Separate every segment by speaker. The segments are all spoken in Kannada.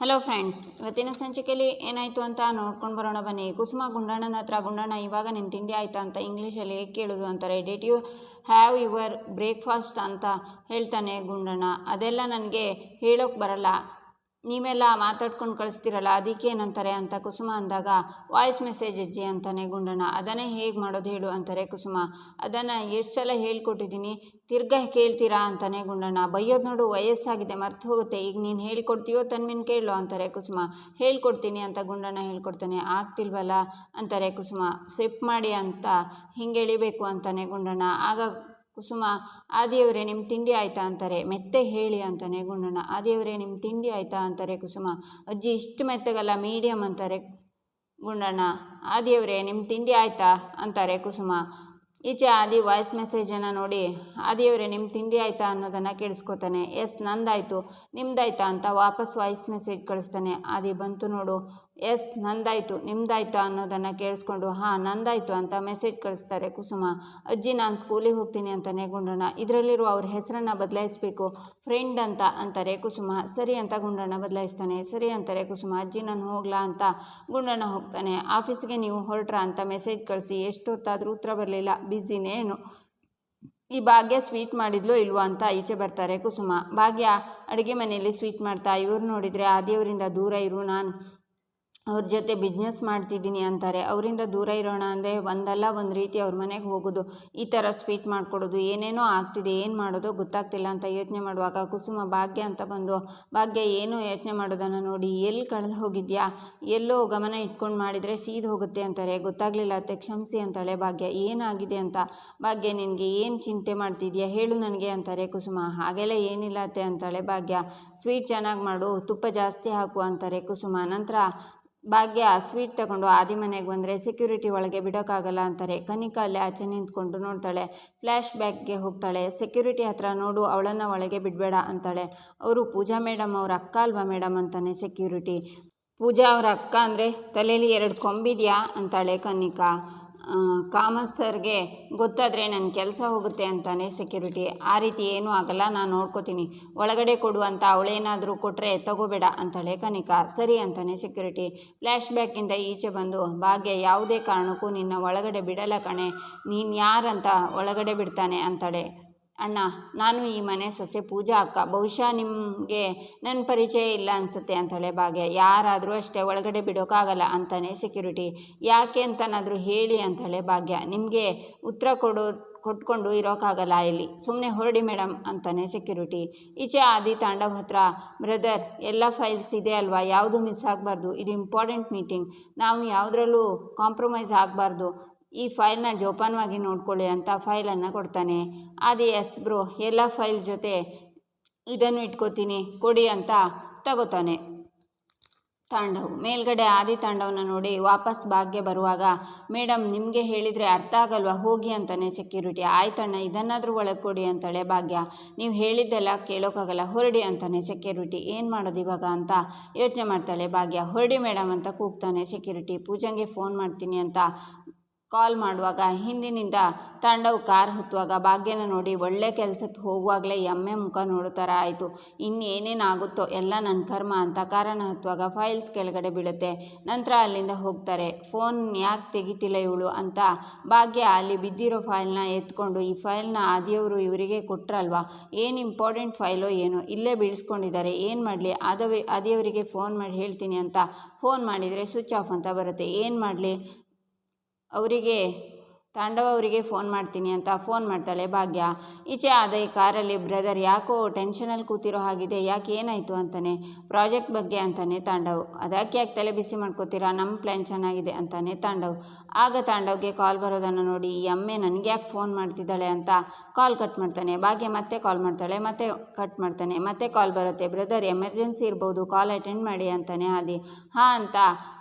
Speaker 1: ಹಲೋ ಫ್ರೆಂಡ್ಸ್ ಇವತ್ತಿನ ಸಂಚಿಕೆಯಲ್ಲಿ ಏನಾಯಿತು ಅಂತ ನೋಡ್ಕೊಂಡು ಬರೋಣ ಬನ್ನಿ. ಕುಸುಮ ಗುಂಡಣ್ಣನ ಹತ್ರ, ಗುಂಡಣ್ಣ, ಇವಾಗ ನಿನ್ನ ತಿಂಡಿ ಆಯ್ತಾ? ಅಂತ ಇಂಗ್ಲೀಷಲ್ಲಿ ಹೇಗೆ ಕೇಳೋದು ಅಂತಾರೆ did you have your breakfast ಅಂತ ಹೇಳ್ತಾನೆ ಗುಂಡಣ್ಣ. ಅದೆಲ್ಲ ನನಗೆ ಹೇಳೋಕ್ಕೆ ಬರಲ್ಲ. ನೀವೆಲ್ಲ ಮಾತಾಡ್ಕೊಂಡು ಕಳಿಸ್ತೀರಲ್ಲ ಅದಕ್ಕೆ ಏನಂತಾರೆ ಅಂತ ಕುಸುಮ ಅಂದಾಗ, ವಾಯ್ಸ್ ಮೆಸೇಜ್ ಅಜ್ಜಿ ಅಂತಾನೆ ಗುಂಡಣ್ಣ. ಅದನ್ನೇ ಹೇಗೆ ಮಾಡೋದು ಹೇಳು ಅಂತಾರೆ ಕುಸುಮ. ಅದನ್ನು ಎಷ್ಟು ಸಲ ಹೇಳ್ಕೊಟ್ಟಿದ್ದೀನಿ, ತಿರ್ಗಾ ಕೇಳ್ತೀರಾ ಅಂತಾನೆ ಗುಂಡಣ್ಣ. ಬೈಯೋದು ನೋಡು, ವಯಸ್ಸಾಗಿದೆ, ಮರ್ತು ಹೋಗುತ್ತೆ. ಈಗ ನೀನು ಹೇಳ್ಕೊಡ್ತೀಯೋ ತನ್ಮಿನ ಕೇಳು ಅಂತಾರೆ ಕುಸುಮ. ಹೇಳ್ಕೊಡ್ತೀನಿ ಅಂತ ಗುಂಡಣ್ಣ ಹೇಳ್ಕೊಡ್ತಾನೆ. ಆಗ್ತಿಲ್ವಲ್ಲ ಅಂತಾರೆ ಕುಸುಮ. ಸ್ವಿಪ್ ಮಾಡಿ ಅಂತ ಹಿಂಗೆ ಎಳಿಬೇಕು ಅಂತಾನೆ ಗುಂಡಣ್ಣ. ಆಗ ಕುಸುಮ ಆದಿಯವರೇ ನಿಮ್ಮ ತಿಂಡಿ ಆಯಿತಾ? ಅಂತಾರೆ. ಮೆತ್ತೆ ಹೇಳಿ ಅಂತಾನೆ ಗುಂಡಣ್ಣ ಆದಿಯವರೇ ನಿಮ್ಮ ತಿಂಡಿ ಆಯಿತಾ? ಅಂತಾರೆ ಕುಸುಮ. ಅಜ್ಜಿ, ಇಷ್ಟು ಮೆತ್ತಗಲ್ಲ ಮೀಡಿಯಮ್ ಅಂತಾರೆ ಗುಂಡಣ್ಣ ಆದಿಯವರೇ ನಿಮ್ಮ ತಿಂಡಿ ಆಯಿತಾ? ಅಂತಾರೆ ಕುಸುಮ. ಈಚೆ ಆದಿ ವಾಯ್ಸ್ ಮೆಸೇಜನ್ನು ನೋಡಿ ಆದಿಯವರೇ ನಿಮ್ಮ ತಿಂಡಿ ಆಯಿತಾ? ಅನ್ನೋದನ್ನು ಕೇಳಿಸ್ಕೊತಾನೆ. ಎಸ್, ನಂದಾಯಿತು. ನಿಮ್ದಾಯ್ತಾ? ಅಂತ ವಾಪಸ್ ವಾಯ್ಸ್ ಮೆಸೇಜ್ ಕಳಿಸ್ತಾನೆ. ಆದಿ, ಬಂತು ನೋಡು. ಎಸ್, ನಂದಾಯಿತು. ನಿಮ್ದಾಯ್ತಾ ಅನ್ನೋದನ್ನು ಕೇಳಿಸ್ಕೊಂಡು, ಹಾಂ, ನಂದಾಯಿತು ಅಂತ ಮೆಸೇಜ್ ಕಳಿಸ್ತಾರೆ ಕುಸುಮ. ಅಜ್ಜಿ, ನಾನು ಸ್ಕೂಲಿಗೆ ಹೋಗ್ತೀನಿ ಅಂತಾನೆ ಗುಂಡಣ್ಣ ಇದರಲ್ಲಿರುವ ಅವ್ರ ಹೆಸರನ್ನು ಬದಲಾಯಿಸಬೇಕು. ಫ್ರೆಂಡ್ ಅಂತ ಅಂತಾರೆ ಕುಸುಮ. ಸರಿ ಅಂತ ಗುಂಡಣ್ಣ ಬದಲಾಯಿಸ್ತಾನೆ. ಸರಿ ಅಂತಾರೆ ಕುಸುಮ. ಅಜ್ಜಿ, ನಾನು ಹೋಗ್ಲಾ ಅಂತ ಗುಂಡಣ್ಣ ಹೋಗ್ತಾನೆ. ಆಫೀಸ್ಗೆ ನೀವು ಹೊರಟ್ರಾ ಅಂತ ಮೆಸೇಜ್ ಕಳಿಸಿ, ಎಷ್ಟೊತ್ತಾದರೂ ಉತ್ತರ ಬರಲಿಲ್ಲ. ಬ್ಯುಸಿನೇನು ಈ ಭಾಗ್ಯ ಸ್ವೀಟ್ ಮಾಡಿದ್ಲು ಇಲ್ವೋ ಅಂತ ಈಚೆ ಬರ್ತಾರೆ ಕುಸುಮ. ಭಾಗ್ಯ ಅಡುಗೆ ಮನೆಯಲ್ಲಿ ಸ್ವೀಟ್ ಮಾಡ್ತಾ ಇವ್ರು ನೋಡಿದರೆ, ಆ ದೇವರಿಂದ ದೂರ ಇರು ನಾನು. ಅವ್ರ ಜೊತೆ ಬಿಸ್ನೆಸ್ ಮಾಡ್ತಿದ್ದೀನಿ ಅಂತಾರೆ. ಅವರಿಂದ ದೂರ ಇರೋಣ ಅಂದರೆ ಒಂದಲ್ಲ ಒಂದು ರೀತಿ ಅವ್ರ ಮನೆಗೆ ಹೋಗೋದು, ಈ ಥರ ಸ್ವೀಟ್ ಮಾಡಿಕೊಡೋದು, ಏನೇನೋ ಆಗ್ತಿದೆ, ಏನು ಮಾಡೋದು ಗೊತ್ತಾಗ್ತಿಲ್ಲ ಅಂತ ಯೋಚನೆ ಮಾಡುವಾಗ ಕುಸುಮ ಭಾಗ್ಯ ಅಂತ ಬಂದು, ಭಾಗ್ಯ ಏನು ಯೋಚನೆ ಮಾಡೋದನ್ನು ನೋಡಿ ಎಲ್ಲಿ ಕಳೆದು ಹೋಗಿದ್ಯಾ? ಎಲ್ಲೋ ಗಮನ ಇಟ್ಕೊಂಡು ಮಾಡಿದರೆ ಸೀದು ಹೋಗುತ್ತೆ ಅಂತಾರೆ. ಗೊತ್ತಾಗಲಿಲ್ಲ, ಅತ್ತೆ ಕ್ಷಮಿಸಿ ಅಂತಾಳೆ ಭಾಗ್ಯ. ಏನಾಗಿದೆ ಅಂತ? ಭಾಗ್ಯ ನಿನಗೆ ಏನು ಚಿಂತೆ ಮಾಡ್ತಿದ್ಯಾ? ಹೇಳು ನನಗೆ ಅಂತಾರೆ ಕುಸುಮ. ಹಾಗೆಲ್ಲ ಏನಿಲ್ಲ ಅತ್ತೆ ಅಂತಾಳೆ ಭಾಗ್ಯ. ಸ್ವೀಟ್ ಚೆನ್ನಾಗಿ ಮಾಡು, ತುಪ್ಪ ಜಾಸ್ತಿ ಹಾಕು ಅಂತಾರೆ ಕುಸುಮ. ನಂತರ ಭಾಗ್ಯ ಸ್ವೀಟ್ ತಗೊಂಡು ಆದಿ ಮನೆಗೆ ಬಂದರೆ ಸೆಕ್ಯೂರಿಟಿ ಒಳಗೆ ಬಿಡೋಕ್ಕಾಗಲ್ಲ ಅಂತಾರೆ. ಕನಿಕಾ ಅಲ್ಲಿ ಆಚೆ ನಿಂತ್ಕೊಂಡು ನೋಡ್ತಾಳೆ. ಫ್ಲ್ಯಾಶ್ ಬ್ಯಾಕ್ಗೆ ಹೋಗ್ತಾಳೆ. ಸೆಕ್ಯೂರಿಟಿ ಹತ್ರ ನೋಡು, ಅವಳನ್ನು ಒಳಗೆ ಬಿಡಬೇಡ ಅಂತಾಳೆ. ಅವರು, ಪೂಜಾ ಮೇಡಮ್ ಅವ್ರ ಅಕ್ಕ ಅಲ್ವಾ ಮೇಡಮ್ ಅಂತಾನೆ ಸೆಕ್ಯೂರಿಟಿ ಪೂಜಾ ಅವ್ರ ಅಕ್ಕ ಅಂದರೆ ತಲೆಯಲ್ಲಿ ಎರಡು ಕೊಂಬಿದೆಯಾ ಅಂತಾಳೆ ಕನಿಕಾ. ಕಾಮತ್ ಸರ್ಗೆ ಗೊತ್ತಾದರೆ ನನ್ನ ಕೆಲಸ ಹೋಗುತ್ತೆ ಅಂತಾನೆ ಸೆಕ್ಯೂರಿಟಿ ಆ ರೀತಿ ಏನೂ ಆಗಲ್ಲ, ನಾನು ನೋಡ್ಕೋತೀನಿ. ಒಳಗಡೆ ಕೊಡುವಂಥ ಅವಳೇನಾದರೂ ಕೊಟ್ಟರೆ ತಗೋಬೇಡ ಅಂತಾಳೆ ಕನಿಕಾ. ಸರಿ ಅಂತಾನೆ ಸೆಕ್ಯೂರಿಟಿ ಫ್ಲ್ಯಾಶ್ ಬ್ಯಾಕಿಂದ ಈಚೆ ಬಂದು, ಭಾಗ್ಯ, ಯಾವುದೇ ಕಾರಣಕ್ಕೂ ನಿನ್ನ ಒಳಗಡೆ ಬಿಡಲ್ಲ ಕಣೆ. ನೀನು ಯಾರಂತ ಒಳಗಡೆ ಬಿಡ್ತಾನೆ ಅಂತಾಳೆ. ಅಣ್ಣ, ನಾನು ಈ ಮನೆ ಸೊಸೆ ಪೂಜಾ ಅಕ್ಕ. ಬಹುಶಃ ನಿಮಗೆ ನನ್ನ ಪರಿಚಯ ಇಲ್ಲ ಅನಿಸುತ್ತೆ ಅಂತಾಳೆ ಭಾಗ್ಯ. ಯಾರಾದರೂ ಅಷ್ಟೇ ಒಳಗಡೆ ಬಿಡೋಕ್ಕಾಗಲ್ಲ ಅಂತಾನೆ ಸೆಕ್ಯೂರಿಟಿ ಯಾಕೆ ಅಂತನಾದರೂ ಹೇಳಿ ಅಂತಾಳೆ ಭಾಗ್ಯ. ನಿಮಗೆ ಉತ್ತರ ಕೊಡೋ, ಕೊಟ್ಕೊಂಡು ಇರೋಕ್ಕಾಗಲ್ಲ ಇಲ್ಲಿ. ಸುಮ್ಮನೆ ಹೊರಡಿ ಮೇಡಮ್ ಅಂತಾನೆ ಸೆಕ್ಯೂರಿಟಿ ಈಚೆ ಆದಿ ತಾಂಡವ್ ಹತ್ರ ಬ್ರದರ್ ಎಲ್ಲ ಫೈಲ್ಸ್ ಇದೆ ಅಲ್ವಾ? ಯಾವುದು ಮಿಸ್ ಆಗಬಾರ್ದು? ಇದು ಇಂಪಾರ್ಟೆಂಟ್ ಮೀಟಿಂಗ್ ನಾವು ಯಾವುದ್ರಲ್ಲೂ ಕಾಂಪ್ರಮೈಸ್ ಆಗಬಾರ್ದು. ಈ ಫೈಲ್ನ ಜೋಪಾನವಾಗಿ ನೋಡ್ಕೊಳ್ಳಿ ಅಂತ ಫೈಲನ್ನು ಕೊಡ್ತಾನೆ. ಅದೇ ಎಸ್ ಬ್ರೋ, ಎಲ್ಲ ಫೈಲ್ ಜೊತೆ ಇದನ್ನು ಇಟ್ಕೋತೀನಿ, ಕೊಡಿ ಅಂತ ತಗೋತಾನೆ. ತಾಂಡವ್, ಮೇಲ್ಗಡೆ ಆದಿ ತಾಂಡವನ ನೋಡಿ ವಾಪಸ್ ಭಾಗ್ಯ ಬರುವಾಗ ಮೇಡಮ್ ನಿಮಗೆ ಹೇಳಿದರೆ ಅರ್ಥ ಆಗಲ್ವಾ, ಹೋಗಿ ಅಂತಾನೆ ಸೆಕ್ಯೂರಿಟಿ. ಆಯ್ತಣ್ಣ ಇದನ್ನಾದರೂ ಒಳಗೆ ಕೊಡಿ ಅಂತಾಳೆ ಭಾಗ್ಯ. ನೀವು ಹೇಳಿದ್ದೆಲ್ಲ ಕೇಳೋಕ್ಕಾಗಲ್ಲ ಹೊರಡಿ ಅಂತಾನೆ ಸೆಕ್ಯೂರಿಟಿ. ಏನು ಮಾಡೋದು ಇವಾಗ ಅಂತ ಯೋಚನೆ ಮಾಡ್ತಾಳೆ ಭಾಗ್ಯ. ಹೊರಡಿ ಮೇಡಮ್ ಅಂತ ಕೂಗ್ತಾನೆ ಸೆಕ್ಯೂರಿಟಿ. ಪೂಜಂಗೆ ಫೋನ್ ಮಾಡ್ತೀನಿ ಅಂತ ಕಾಲ್ ಮಾಡುವಾಗ ಹಿಂದಿನಿಂದ ತಾಂಡವ್ ಕಾರ್ ಹತ್ತುವಾಗ ಭಾಗ್ಯನ ನೋಡಿ ಒಳ್ಳೆ ಕೆಲಸಕ್ಕೆ ಹೋಗುವಾಗಲೇ ಎಮ್ಮೆ ಮುಖ ನೋಡೋ ಥರ ಆಯಿತು, ಇನ್ನೇನೇನಾಗುತ್ತೋ ಎಲ್ಲ ನನ್ನ ಕರ್ಮ ಅಂತ ಕಾರನ್ನು ಹತ್ತುವಾಗ ಫೈಲ್ಸ್ ಕೆಳಗಡೆ ಬೀಳುತ್ತೆ. ನಂತರ ಅಲ್ಲಿಂದ ಹೋಗ್ತಾರೆ. ಫೋನ್ ಯಾಕೆ ತೆಗಿತಿಲ್ಲ ಇವಳು ಅಂತ ಭಾಗ್ಯ ಅಲ್ಲಿ ಬಿದ್ದಿರೋ ಫೈಲ್ನ ಎತ್ಕೊಂಡು ಈ ಫೈಲ್ನ ಆದಿಯವರು ಇವರಿಗೆ ಕೊಟ್ಟರಲ್ವಾ ಏನು ಇಂಪಾರ್ಟೆಂಟ್ ಫೈಲೋ ಏನೋ? ಇಲ್ಲೇ ಬೀಳಿಸ್ಕೊಂಡಿದ್ದಾರೆ. ಏನು ಮಾಡಲಿ? ಆದವಿ ಆದಿಯವರಿಗೆ ಫೋನ್ ಮಾಡಿ ಹೇಳ್ತೀನಿ ಅಂತ ಫೋನ್ ಮಾಡಿದರೆ ಸ್ವಿಚ್ ಆಫ್ ಅಂತ ಬರುತ್ತೆ. ಏನು ಮಾಡಲಿ? ಅವರಿಗೆ ತಾಂಡವ ಅವರಿಗೆ ಫೋನ್ ಮಾಡ್ತೀನಿ ಅಂತ ಫೋನ್ ಮಾಡ್ತಾಳೆ ಭಾಗ್ಯ. ಈಚೆ ಆದ ಈ ಕಾರಲ್ಲಿ ಬ್ರದರ್ ಯಾಕೋ ಟೆನ್ಷನಲ್ಲಿ ಕೂತಿರೋ ಹಾಗಿದೆ, ಯಾಕೆ ಏನಾಯಿತು ಅಂತಾನೆ. ಪ್ರಾಜೆಕ್ಟ್ ಬಗ್ಗೆ ಅಂತಾನೆ ತಾಂಡವ್. ಅದಕ್ಕೆ ಯಾಕೆ ತಲೆ ಬಿಸಿ ಮಾಡ್ಕೋತೀರಾ, ನಮ್ಮ ಪ್ಲ್ಯಾನ್ ಚೆನ್ನಾಗಿದೆ ಅಂತಾನೆ ತಾಂಡವ್. ಆಗ ತಾಂಡವ್ಗೆ ಕಾಲ್ ಬರೋದನ್ನು ನೋಡಿ, ಈ ಅಮ್ಮೆ ನನಗೆ ಯಾಕೆ ಫೋನ್ ಮಾಡ್ತಿದ್ದಾಳೆ ಅಂತ ಕಾಲ್ ಕಟ್ ಮಾಡ್ತಾನೆ. ಭಾಗ್ಯ ಮತ್ತೆ ಕಾಲ್ ಮಾಡ್ತಾಳೆ, ಮತ್ತೆ ಕಟ್ ಮಾಡ್ತಾನೆ, ಮತ್ತೆ ಕಾಲ್ ಬರುತ್ತೆ. ಬ್ರದರ್, ಎಮರ್ಜೆನ್ಸಿ ಇರ್ಬೋದು, ಕಾಲ್ ಅಟೆಂಡ್ ಮಾಡಿ ಅಂತಾನೆ ಆದಿ ಹಾಂ ಅಂತ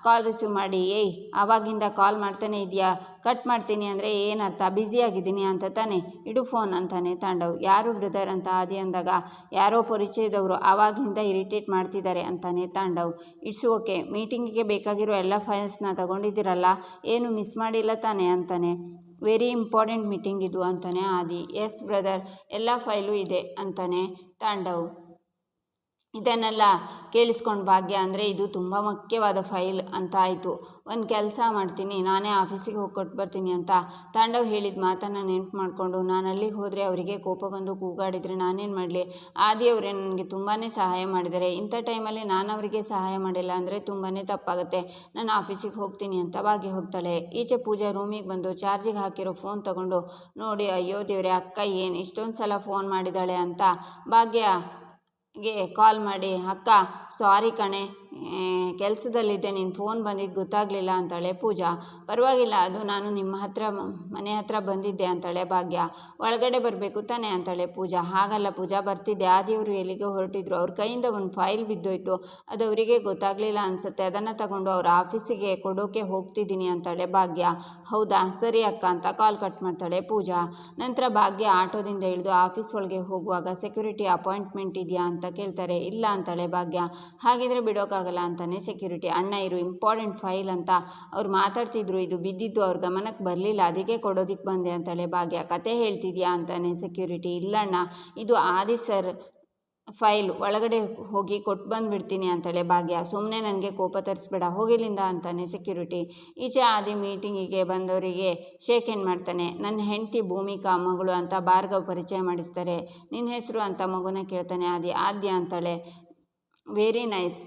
Speaker 1: ಕಾಲ್ ರಿಸೀವ್ ಮಾಡಿ, ಏಯ್, ಆವಾಗಿಂದ ಕಾಲ್ ಮಾಡ್ತಾನೆ ಇದೆಯಾ, ಕಟ್ ಮಾಡ್ತೀನಿ ಅಂದರೆ ಏನರ್ಥ? ಬ್ಯುಸಿಯಾಗಿದ್ದೀನಿ ಅಂತ ತಾನೆ? ಇಡು ಫೋನ್ ಅಂತಾನೆ ತಾಂಡವ್. ಯಾರು ಬ್ರದರ್ ಅಂತ ಆದಿ ಅಂದಾಗ, ಯಾರೋ ಪರಿಚಯದವರು ಆವಾಗಿಂದ ಇರಿಟೇಟ್ ಮಾಡ್ತಿದ್ದಾರೆ ಅಂತಾನೆ ತಾಂಡವ್. It's okay. ಮೀಟಿಂಗಿಗೆ ಬೇಕಾಗಿರೋ ಎಲ್ಲ ಫೈಲ್ಸ್ನ ತಗೊಂಡಿದ್ದೀರಲ್ಲ? ಏನು ಮಿಸ್ ಮಾಡಿಲ್ಲ ತಾನೆ ಅಂತಾನೆ. ವೆರಿ ಇಂಪಾರ್ಟೆಂಟ್ ಮೀಟಿಂಗ್ ಇದು ಅಂತಾನೆ ಆದಿ. ಎಸ್ ಬ್ರದರ್, ಎಲ್ಲ ಫೈಲು ಇದೆ ಅಂತಾನೆ ತಾಂಡವ್. ಇದನ್ನೆಲ್ಲ ಕೇಳಿಸ್ಕೊಂಡು ಭಾಗ್ಯ ಅಂದರೆ ಇದು ತುಂಬ ಮುಖ್ಯವಾದ ಫೈಲ್ ಅಂತ ಆಯಿತು. ಒಂದು ಕೆಲಸ ಮಾಡ್ತೀನಿ, ನಾನೇ ಆಫೀಸಿಗೆ ಹೋಗಿ ಕೊಟ್ಟು ಬರ್ತೀನಿ ಅಂತ ತಾಂಡವ್ ಹೇಳಿದ ಮಾತನ್ನು ನೆನಪು ಮಾಡಿಕೊಂಡು ನಾನು ಅಲ್ಲಿಗೆ ಹೋದರೆ ಅವರಿಗೆ ಕೋಪ ಬಂದು ಕೂಗಾಡಿದರೆ ನಾನೇನು ಮಾಡಲಿ? ಆದಿ ಅವರೇ ನನಗೆ ತುಂಬಾ ಸಹಾಯ ಮಾಡಿದ್ದಾರೆ ಇಂಥ ಟೈಮಲ್ಲಿ ನಾನು ಅವರಿಗೆ ಸಹಾಯ ಮಾಡಿಲ್ಲ ಅಂದರೆ ತುಂಬಾ ತಪ್ಪಾಗುತ್ತೆ. ನಾನು ಆಫೀಸಿಗೆ ಹೋಗ್ತೀನಿ ಅಂತ ಭಾಗ್ಯ ಹೋಗ್ತಾಳೆ. ಈಚೆ ಪೂಜಾ ರೂಮಿಗೆ ಬಂದು ಚಾರ್ಜಿಗೆ ಹಾಕಿರೋ ಫೋನ್ ತಗೊಂಡು, ನೋಡಿ ಅಯ್ಯೋ ದೇವ್ರೆ, ಅಕ್ಕ ಏನು ಇಷ್ಟೊಂದು ಸಲ ಫೋನ್ ಮಾಡಿದ್ದಾಳೆ ಅಂತ? ಭಾಗ್ಯ ಗೆ ಕಾಲ್ ಮಾಡಿ ಅಕ್ಕ ಸಾರಿ ಕಣೆ ಕೆಲಸದಲ್ಲಿದ್ದೆ ನಿನ್ನ ಫೋನ್ ಬಂದಿದ್ದು ಗೊತ್ತಾಗಲಿಲ್ಲ ಅಂತಾಳೆ ಪೂಜಾ. ಪರವಾಗಿಲ್ಲ, ಅದು ನಾನು ನಿಮ್ಮ ಹತ್ರ, ಮನೆ ಹತ್ರ ಬಂದಿದ್ದೆ ಅಂತಾಳೆ ಭಾಗ್ಯ. ಒಳಗಡೆ ಬರಬೇಕು ತಾನೇ ಅಂತಾಳೆ ಪೂಜಾ. ಹಾಗಲ್ಲ ಪೂಜಾ, ಬರ್ತಿದ್ದೆ. ಆದಿಯವರು ಎಲ್ಲಿಗೆ ಹೊರಟಿದ್ರು. ಅವ್ರ ಕೈಯಿಂದ ಒಂದು ಫೈಲ್ ಬಿದ್ದೋಯ್ತು. ಅದು ಅವರಿಗೆ ಗೊತ್ತಾಗಲಿಲ್ಲ ಅನಿಸುತ್ತೆ. ಅದನ್ನು ತಗೊಂಡು ಅವ್ರ ಆಫೀಸಿಗೆ ಕೊಡೋಕೆ ಹೋಗ್ತಿದ್ದೀನಿ ಅಂತಾಳೆ ಭಾಗ್ಯ. ಹೌದಾ? ಸರಿ ಅಕ್ಕ ಅಂತ ಕಾಲ್ ಕಟ್ ಮಾಡ್ತಾಳೆ ಪೂಜಾ. ನಂತರ ಭಾಗ್ಯ ಆಟೋದಿಂದ ಇಳಿದು ಆಫೀಸ್ ಒಳಗೆ ಹೋಗುವಾಗ ಸೆಕ್ಯೂರಿಟಿ ಅಪಾಯಿಂಟ್ಮೆಂಟ್ ಇದೆಯಾ ಅಂತ ಕೇಳ್ತಾರೆ. ಇಲ್ಲ ಅಂತಾಳೆ ಭಾಗ್ಯ. ಹಾಗಿದ್ರೆ ಬಿಡೋಕ್ಕಾಗಲ್ಲ ಅಂತಾನೆ ಸೆಕ್ಯೂರಿಟಿ ಅಣ್ಣ ಇರು ಇಂಪಾರ್ಟೆಂಟ್ ಫೈಲ್ ಅಂತ ಅವ್ರು ಮಾತಾಡ್ತಿದ್ರು, ಇದು ಬಿದ್ದಿದ್ದು ಅವ್ರ ಗಮನಕ್ಕೆ ಬರಲಿಲ್ಲ, ಅದಕ್ಕೆ ಕೊಡೋದಕ್ಕೆ ಬಂದೆ ಅಂತಾಳೆ ಭಾಗ್ಯ, ಕತೆ ಹೇಳ್ತಿದ್ಯಾ? ಅಂತಾನೆ ಸೆಕ್ಯೂರಿಟಿ ಇಲ್ಲಣ್ಣ ಇದು ಆದಿ ಸರ್ ಫೈಲ್ ಒಳಗಡೆ ಹೋಗಿ ಕೊಟ್ಟು ಬಂದುಬಿಡ್ತೀನಿ ಅಂತಾಳೆ ಭಾಗ್ಯ ಸುಮ್ಮನೆ ನನಗೆ ಕೋಪ ತರಿಸ್ಬೇಡ, ಹೋಗಿಲ್ಲಿಂದ ಅಂತಾನೆ ಸೆಕ್ಯೂರಿಟಿ ಈಚೆ ಆದಿ ಮೀಟಿಂಗಿಗೆ ಬಂದವರಿಗೆ ಶೇಕ್ ಏನು ಮಾಡ್ತಾನೆ, ನನ್ನ ಹೆಂಡತಿ ಭೂಮಿಕಾ, ಮಗಳು ಅಂತ ಭಾರ್ಗವ್ ಪರಿಚಯ ಮಾಡಿಸ್ತಾರೆ ನಿನ್ನ ಹೆಸರು ಅಂತ ಮಗುನ ಕೇಳ್ತಾನೆ, ಆದಿ, ಆದ್ಯ ಅಂತಾಳೆ ವೆರಿ ನೈಸ್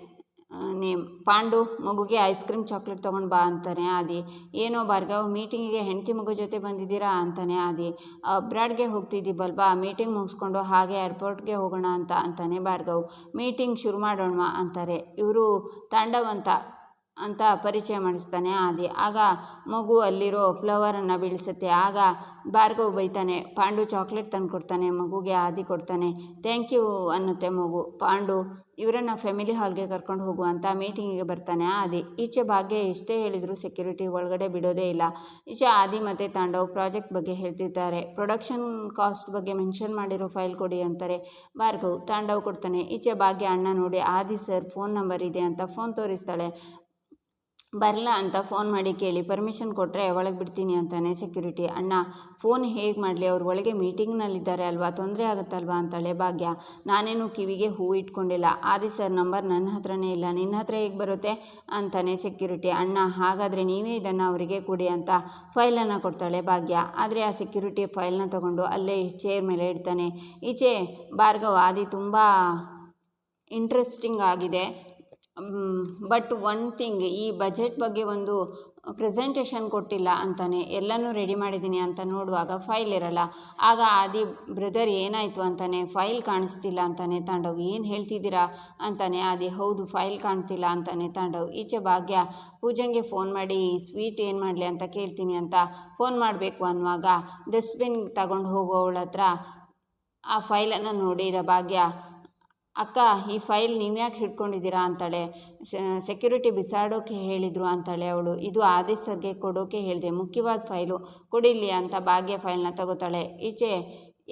Speaker 1: ನೇಮ್ ಪಾಂಡು ಮಗುಗೆ ಐಸ್ ಕ್ರೀಮ್ ಚಾಕ್ಲೇಟ್ ತೊಗೊಂಡು ಬಾ ಅಂತಾನೆ, ಆದಿ. ಏನೋ ಭಾರ್ಗವ್ ಮೀಟಿಂಗಿಗೆ ಹೆಂಡತಿ ಮಗು ಜೊತೆ ಬಂದಿದ್ದೀರಾ ಅಂತಾನೆ, ಆದಿ. ಅಬ್ರಾಡ್ಗೆ ಹೋಗ್ತಿದ್ದೀವಲ್ವಾ ಮೀಟಿಂಗ್ ಮುಗಿಸ್ಕೊಂಡು ಹಾಗೆ ಏರ್ಪೋರ್ಟ್ಗೆ ಹೋಗೋಣ ಅಂತ ಅಂತಾನೆ ಭಾರ್ಗವ್. ಮೀಟಿಂಗ್ ಶುರು ಮಾಡೋಣ ಅಂತಾರೆ. ಇವರು ತಾಂಡವ್ ಅಂತ ಅಂತ ಪರಿಚಯ ಮಾಡಿಸ್ತಾನೆ ಆದಿ. ಆಗ ಮಗು ಅಲ್ಲಿರೋ ಫ್ಲವರನ್ನು ಬೀಳಿಸುತ್ತೆ. ಆಗ ಭಾರ್ಗವ್ ಬೈತಾನೆ, ಪಾಂಡು ಚಾಕ್ಲೇಟ್ ತಂದು ಕೊಡ್ತಾನೆ, ಮಗುಗೆ ಆದಿ ಕೊಡ್ತಾನೆ ಥ್ಯಾಂಕ್ ಯು ಅನ್ನುತ್ತೆ ಮಗು. ಪಾಂಡು, ಇವರನ್ನು ಫ್ಯಾಮಿಲಿ ಹಾಲ್ಗೆ ಕರ್ಕೊಂಡು ಹೋಗು ಅಂತ ಮೀಟಿಂಗಿಗೆ ಬರ್ತಾನೆ ಆದಿ. ಈಚೆ ಭಾಗ್ಯ ಎಷ್ಟೇ ಹೇಳಿದರೂ ಸೆಕ್ಯೂರಿಟಿ ಒಳಗಡೆ ಬಿಡೋದೇ ಇಲ್ಲ. ಈಚೆ ಆದಿ ಮತ್ತು ತಾಂಡವ್ ಪ್ರಾಜೆಕ್ಟ್ ಬಗ್ಗೆ ಹೇಳ್ತಿದ್ದಾರೆ. ಪ್ರೊಡಕ್ಷನ್ ಕಾಸ್ಟ್ ಬಗ್ಗೆ ಮೆನ್ಷನ್ ಮಾಡಿರೋ ಫೈಲ್ ಕೊಡಿ ಅಂತಾರೆ ಭಾರ್ಗವ್. ತಾಂಡವ್ ಕೊಡ್ತಾನೆ. ಈಚೆ ಭಾಗ್ಯ ಅಣ್ಣ ನೋಡಿ, ಆದಿ ಸರ್ ಫೋನ್ ನಂಬರ್ ಇದೆ ಅಂತ ಫೋನ್ ತೋರಿಸ್ತಾಳೆ. ಬರಲ್ಲ ಅಂತ ಫೋನ್ ಮಾಡಿ ಕೇಳಿ ಪರ್ಮಿಷನ್ ಕೊಟ್ಟರೆ ಒಳಗೆ ಬಿಡ್ತೀನಿ ಅಂತಾನೆ ಸೆಕ್ಯೂರಿಟಿ ಅಣ್ಣ ಫೋನ್ ಹೇಗೆ ಮಾಡಲಿ? ಅವ್ರ ಒಳಗೆ ಮೀಟಿಂಗ್ನಲ್ಲಿದ್ದಾರೆ ಅಲ್ವಾ? ತೊಂದರೆ ಆಗುತ್ತಲ್ವಾ? ಅಂತಾಳೆ ಭಾಗ್ಯ. ನಾನೇನು ಕಿವಿಗೆ ಹೂ ಇಟ್ಕೊಂಡಿಲ್ಲ. ಆದಿ ಸರ್ ನಂಬರ್ ನನ್ನ ಹತ್ರನೇ ಇಲ್ಲ. ನಿನ್ನ ಹತ್ರ ಹೇಗೆ ಬರುತ್ತೆ? ಅಂತಾನೆ ಸೆಕ್ಯೂರಿಟಿ ಅಣ್ಣ, ಹಾಗಾದರೆ ನೀವೇ ಇದನ್ನು ಅವರಿಗೆ ಕೊಡಿ ಅಂತ ಫೈಲನ್ನು ಕೊಡ್ತಾಳೆ ಭಾಗ್ಯ. ಆದರೆ ಆ ಸೆಕ್ಯೂರಿಟಿ ಫೈಲ್ನ ತಗೊಂಡು ಅಲ್ಲೇ ಚೇರ್ ಮೇಲೆ ಇಡ್ತಾನೆ. ಈಚೆ ಭಾರ್ಗವ್, ಆದಿ ತುಂಬ ಇಂಟ್ರೆಸ್ಟಿಂಗ್ ಆಗಿದೆ. ಬಟ್ ಒನ್ ಥಿಂಗ್ ಈ ಬಜೆಟ್ ಬಗ್ಗೆ ಒಂದು ಪ್ರೆಸೆಂಟೇಷನ್ ಕೊಟ್ಟಿಲ್ಲ ಅಂತಾನೆ, ಎಲ್ಲನೂ ರೆಡಿ ಮಾಡಿದ್ದೀನಿ ಅಂತ ನೋಡುವಾಗ ಫೈಲ್ ಇರಲ್ಲ. ಆಗ ಆದಿ ಬ್ರದರ್ ಏನಾಯಿತು ಅಂತಾನೆ ಫೈಲ್ ಕಾಣಿಸ್ತಿಲ್ಲ ಅಂತಾನೆ, ತಾಂಡವ್ ಏನು ಹೇಳ್ತಿದ್ದೀರಾ ಅಂತಾನೆ, ಆದಿ ಹೌದು ಫೈಲ್ ಕಾಣ್ತಿಲ್ಲ ಅಂತಾನೆ, ತಾಂಡವ್ ಈಚೆ ಭಾಗ್ಯ, ಪೂಜಂಗೆ ಫೋನ್ ಮಾಡಿ ಸ್ವೀಟ್ ಏನು ಮಾಡಲಿ ಅಂತ ಕೇಳ್ತೀನಿ ಅಂತ ಫೋನ್ ಮಾಡಬೇಕು ಅನ್ನುವಾಗ ಡಸ್ಟ್ಬಿನ್ ತಗೊಂಡು ಹೋಗೋವಳ ಹತ್ರ ಆ ಫೈಲನ್ನು ನೋಡಿದ ಭಾಗ್ಯ ಅಕ್ಕ, ಈ ಫೈಲ್ ನೀವು ಯಾಕೆ ಹಿಡ್ಕೊಂಡಿದ್ದೀರಾ? ಅಂತಾಳೆ. ಸೆಕ್ಯೂರಿಟಿ ಬಿಸಾಡೋಕೆ ಹೇಳಿದರು, ಅಂತಾಳೆ ಅವಳು. ಇದು ಆದೇಶಕ್ಕೆ ಕೊಡೋಕೆ ಹೇಳಿದೆ. ಮುಖ್ಯವಾದ ಫೈಲು ಕೊಡಿಲಿ ಅಂತ ಭಾಗ್ಯ ಫೈಲ್ನ ತಗೋತಾಳೆ. ಈಚೆ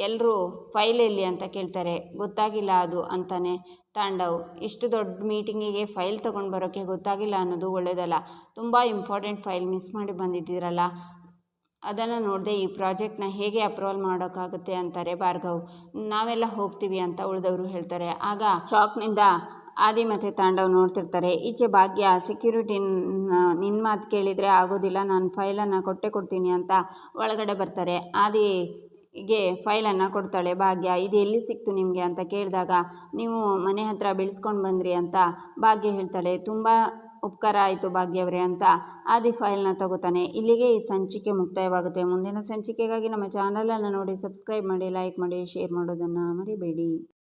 Speaker 1: ಎಲ್ಲರೂ ಫೈಲ್ ಎಲ್ಲಿ ಅಂತ ಕೇಳ್ತಾರೆ. ಗೊತ್ತಾಗಿಲ್ಲ ಅದು, ಅಂತಾನೆ ತಾಂಡವ್. ಇಷ್ಟು ದೊಡ್ಡ ಮೀಟಿಂಗಿಗೆ ಫೈಲ್ ತೊಗೊಂಡು ಬರೋಕ್ಕೆ ಗೊತ್ತಾಗಿಲ್ಲ ಅನ್ನೋದು ಒಳ್ಳೆಯದಲ್ಲ ತುಂಬ ಇಂಪಾರ್ಟೆಂಟ್ ಫೈಲ್ ಮಿಸ್ ಮಾಡಿ ಬಂದಿದ್ದೀರಲ್ಲ. ಅದನ್ನು ನೋಡದೆ ಈ ಪ್ರಾಜೆಕ್ಟ್ನ ಹೇಗೆ ಅಪ್ರೂವಲ್ ಮಾಡೋಕ್ಕಾಗುತ್ತೆ ಅಂತಾರೆ ಭಾರ್ಗವ್. ನಾವೆಲ್ಲ ಹೋಗ್ತೀವಿ ಅಂತ ಉಳಿದವರು ಹೇಳ್ತಾರೆ. ಆಗ ಚಾಕ್ನಿಂದ ಆದಿ ಮತ್ತು ತಾಂಡವ್ ನೋಡ್ತಿರ್ತಾರೆ. ಈಚೆ ಭಾಗ್ಯ ಸೆಕ್ಯೂರಿಟಿ ನಿನ್ನ ಮಾತು ಕೇಳಿದರೆ ಆಗೋದಿಲ್ಲ, ನಾನು ಫೈಲನ್ನು ಕೊಟ್ಟೆ ಕೊಡ್ತೀನಿ ಅಂತ ಒಳಗಡೆ ಬರ್ತಾರೆ. ಆದಿ ಗೆ ಫೈಲನ್ನು ಕೊಡ್ತಾಳೆ, ಭಾಗ್ಯ, ಇದು ಎಲ್ಲಿ ಸಿಕ್ತು ನಿಮಗೆ? ಅಂತ ಕೇಳಿದಾಗ, ನೀವು ಮನೆ ಹತ್ರ ಬೆಳೆಸ್ಕೊಂಡು ಬಂದ್ರಿ ಅಂತ ಭಾಗ್ಯ ಹೇಳ್ತಾಳೆ. ತುಂಬ ಉಪಕಾರ ಆಯಿತು ಭಾಗ್ಯವರೇ ಅಂತ ಆದಿ ಫೈಲ್ನ ತಗೋತಾನೆ. ಇಲ್ಲಿಗೆ ಈ ಸಂಚಿಕೆ ಮುಕ್ತಾಯವಾಗುತ್ತೆ. ಮುಂದಿನ ಸಂಚಿಕೆಗಾಗಿ ನಮ್ಮ ಚಾನಲನ್ನು ನೋಡಿ, ಸಬ್ಸ್ಕ್ರೈಬ್ ಮಾಡಿ, ಲೈಕ್ ಮಾಡಿ, ಶೇರ್ ಮಾಡೋದನ್ನು ಮರಿಬೇಡಿ.